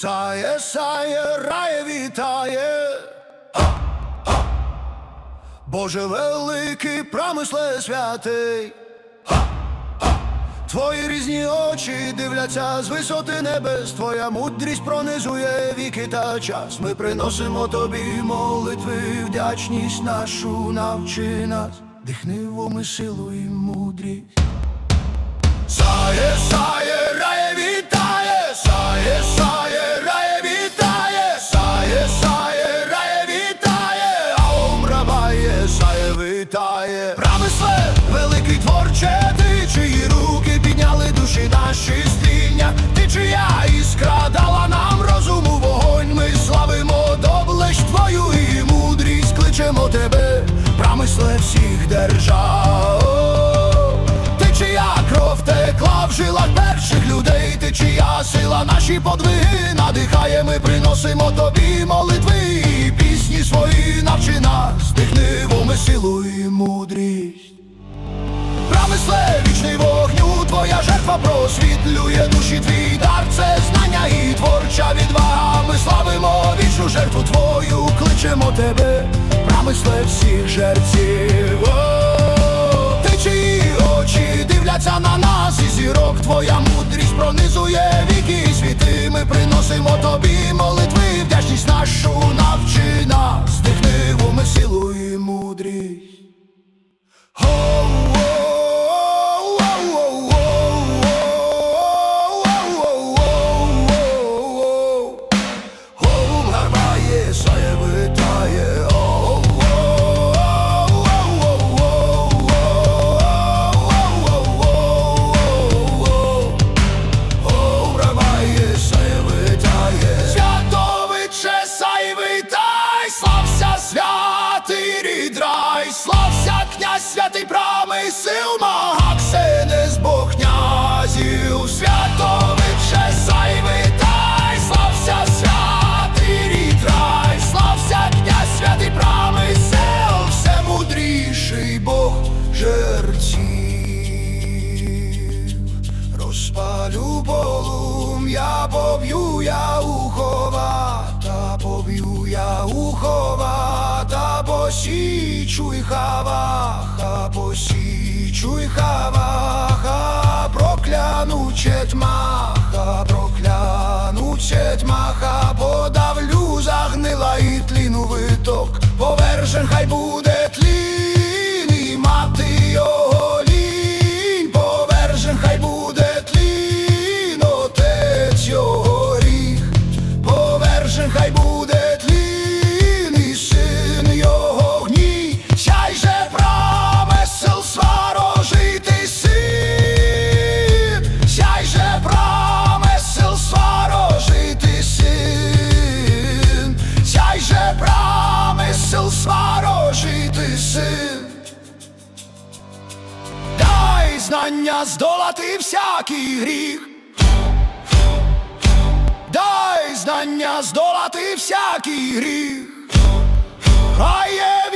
Сає, сає, рає вітає. Боже великий промисле святий. Твої різні очі дивляться з висоти небес, твоя мудрість пронизує віки та час. Ми приносимо тобі молитви, вдячність нашу навчи нас, дихнивому силу і мудрість. Сає, сає, вітає. Промисле, великий творче, ти чиї руки підняли душі наші стіння, ти чия іскра дала нам розуму вогонь, ми славимо доблесть твою і мудрість, кличемо тебе, промисле всіх держав. Ти чия кров текла в жилах перших людей, ти чия сила наші подвиги надихає, ми приносимо тобі тебе, промисли всіх жерців. Ти чиї очі дивляться на нас, і зірок твоя мудрість пронизує віки і світи. Ми приносимо тобі молитви, вдячність нашу навчи нас, дихнивоми силу святий промисел, Магаксе не з Бог князів, святовиче, сай витай, слався святий рід слався князь святий промисел, все мудріший Бог жерців. Розпалю полум'я, поб'ю я уховата, поб'ю я уховата, посічу й хаваха, посічуй хаваха, прокляну четмаха, прокляну четмаха, подавлю загнила і тліну виток, повержен хай буде Знання здолати всякий гріх. Дай знання здолати всякий гріх. Хай є